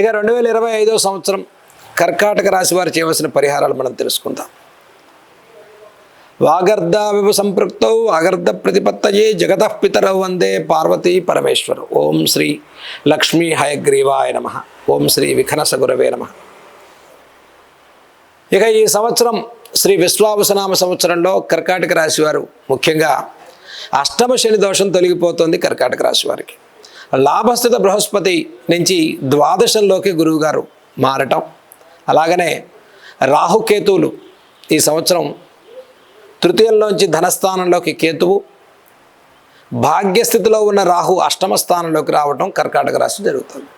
ఇక రెండు వేల ఇరవై ఐదో సంవత్సరం కర్కాటక రాశి వారు చేయవలసిన పరిహారాలు మనం తెలుసుకుందాం. వాగర్ధ విభ సంపృక్తౌ అగర్ధ ప్రతిపత్తయే జగత పితరౌ వందే పార్వతీ పరమేశ్వరు. ఓం శ్రీ లక్ష్మీ హయగ్రీవాయ నమ. ఓం శ్రీ విఖనస గురవే నమ. ఇక ఈ సంవత్సరం శ్రీ విశ్వావసనామ సంవత్సరంలో కర్కాటక రాశి వారు ముఖ్యంగా అష్టమ శని దోషం తొలగిపోతుంది కర్కాటక రాశి వారికి. లాభస్థిత బృహస్పతి నుంచి ద్వాదశంలోకి గురువుగారు మారటం. అలాగనే రాహుకేతువులు ఈ సంవత్సరం తృతీయంలోంచి ధనస్థానంలోకి కేతువు భాగ్యస్థితిలో ఉన్న రాహు అష్టమ స్థానంలోకి రావటం కర్కాటక రాశి జరుగుతుంది.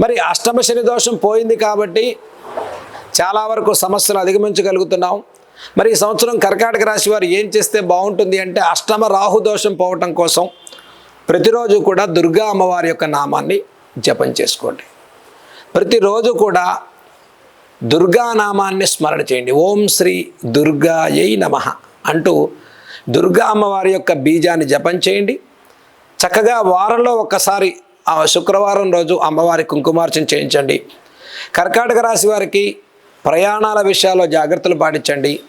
మరి అష్టమ శని దోషం పోయింది కాబట్టి చాలా వరకు సమస్యలు అధిగమించగలుగుతున్నాం. మరి ఈ సంవత్సరం కర్కాటక రాశి వారు ఏం చేస్తే బాగుంటుంది అంటే అష్టమ రాహు దోషం పోవటం కోసం ప్రతిరోజు కూడా దుర్గా అమ్మవారి యొక్క నామాన్ని జపం చేసుకోండి. ప్రతిరోజు కూడా దుర్గా నామాన్ని స్మరణ చేయండి. ఓం శ్రీ దుర్గాయై నమ అంటూ దుర్గా అమ్మవారి యొక్క బీజాన్ని జపం చేయండి. చక్కగా వారంలో ఒక్కసారి ఆ శుక్రవారం రోజు అమ్మవారి కుంకుమార్చన చేయించండి. కర్కాటక రాశి వారికి ప్రయాణాల విషయాల్లో జాగ్రత్తలు పాటించండి.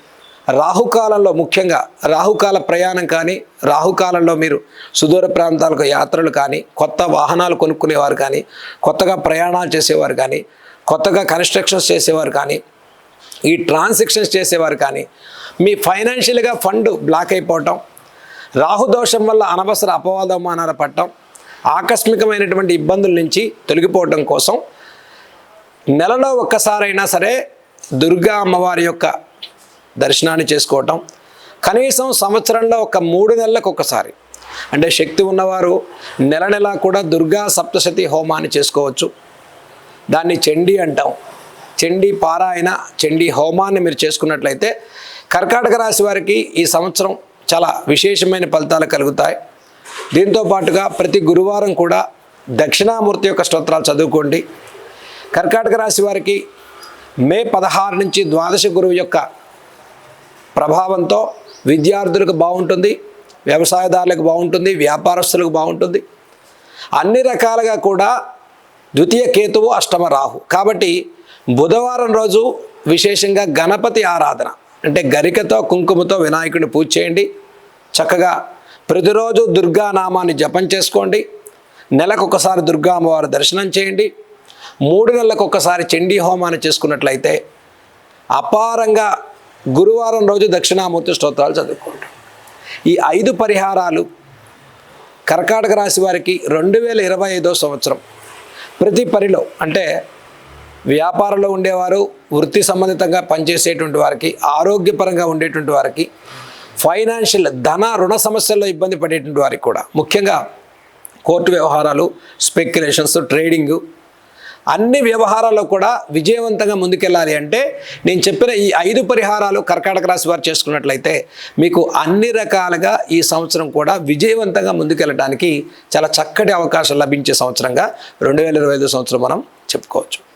రాహుకాలంలో ముఖ్యంగా రాహుకాల ప్రయాణం కానీ రాహుకాలంలో మీరు సుదూర ప్రాంతాలకు యాత్రలు కానీ కొత్త వాహనాలు కొనుక్కునేవారు కానీ కొత్తగా ప్రయాణాలు చేసేవారు కానీ కొత్తగా కన్స్ట్రక్షన్స్ చేసేవారు కానీ ఈ ట్రాన్సాక్షన్స్ చేసేవారు కానీ మీ ఫైనాన్షియల్గా ఫండ్ బ్లాక్ అయిపోవటం రాహుదోషం వల్ల అనవసర అపవాదమానాలు పట్టడం ఆకస్మికమైనటువంటి ఇబ్బందుల నుంచి తొలగిపోవడం కోసం నెలలో ఒక్కసారైనా సరే దుర్గా అమ్మవారి యొక్క దర్శనాన్ని చేసుకోవటం. కనీసం సంవత్సరంలో ఒక మూడు నెలలకు ఒకసారి అంటే శక్తి ఉన్నవారు నెల నెల కూడా దుర్గా సప్తశతి హోమాన్ని చేసుకోవచ్చు. దాన్ని చండీ అంటాం. చండీ పారాయణ చండీ హోమాన్ని మీరు చేసుకున్నట్లయితే కర్కాటక రాశి వారికి ఈ సంవత్సరం చాలా విశేషమైన ఫలితాలు కలుగుతాయి. దీంతో పాటుగా ప్రతి గురువారం కూడా దక్షిణామూర్తి యొక్క స్తోత్రాలు చదువుకోండి. కర్కాటక రాశి వారికి మే పదహారు నుంచి ద్వాదశ గురువు యొక్క ప్రభావంతో విద్యార్థులకు బాగుంటుంది వ్యవసాయదారులకు బాగుంటుంది వ్యాపారస్తులకు బాగుంటుంది. అన్ని రకాలుగా కూడా ద్వితీయ కేతువు అష్టమ రాహు. కాబట్టి బుధవారం రోజు విశేషంగా గణపతి ఆరాధన. అంటే గరికతో కుంకుమతో వినాయకుడిని పూజ చేయండి. చక్కగా ప్రతిరోజు దుర్గా నామాన్ని జపం చేసుకోండి. నెలకు ఒకసారి దుర్గా అమ్మవారి దర్శనం చేయండి. మూడు నెలలకు ఒకసారి చండీ హోమాన్ని చేసుకున్నట్లయితే అపారంగా గురువారం రోజు దక్షిణామూర్తి స్తోత్రాలు చదువుకోండి ఈ ఐదు పరిహారాలు కర్కాటక రాశి వారికి రెండు వేల ఇరవై ఐదో సంవత్సరం. ప్రతి పరిలో అంటే వ్యాపారంలో ఉండేవారు వృత్తి సంబంధితంగా పనిచేసేటువంటి వారికి ఆరోగ్యపరంగా ఉండేటువంటి వారికి ఫైనాన్షియల్ ధన రుణ సమస్యల్లో ఇబ్బంది పడేటువంటి వారికి కూడా ముఖ్యంగా కోర్టు వ్యవహారాలు స్పెక్యులేషన్స్ ట్రేడింగు అన్ని వ్యవహారాల్లో కూడా విజయవంతంగా ముందుకెళ్ళాలి అంటే నేను చెప్పిన ఈ ఐదు పరిహారాలు కర్కాటక రాశి వారు చేసుకున్నట్లయితే మీకు అన్ని రకాలుగా ఈ సంవత్సరం కూడా విజయవంతంగా ముందుకెళ్ళడానికి చాలా చక్కటి అవకాశం లభించే సంవత్సరంగా రెండు వేల ఇరవై ఐదు సంవత్సరం మనం చెప్పుకోవచ్చు.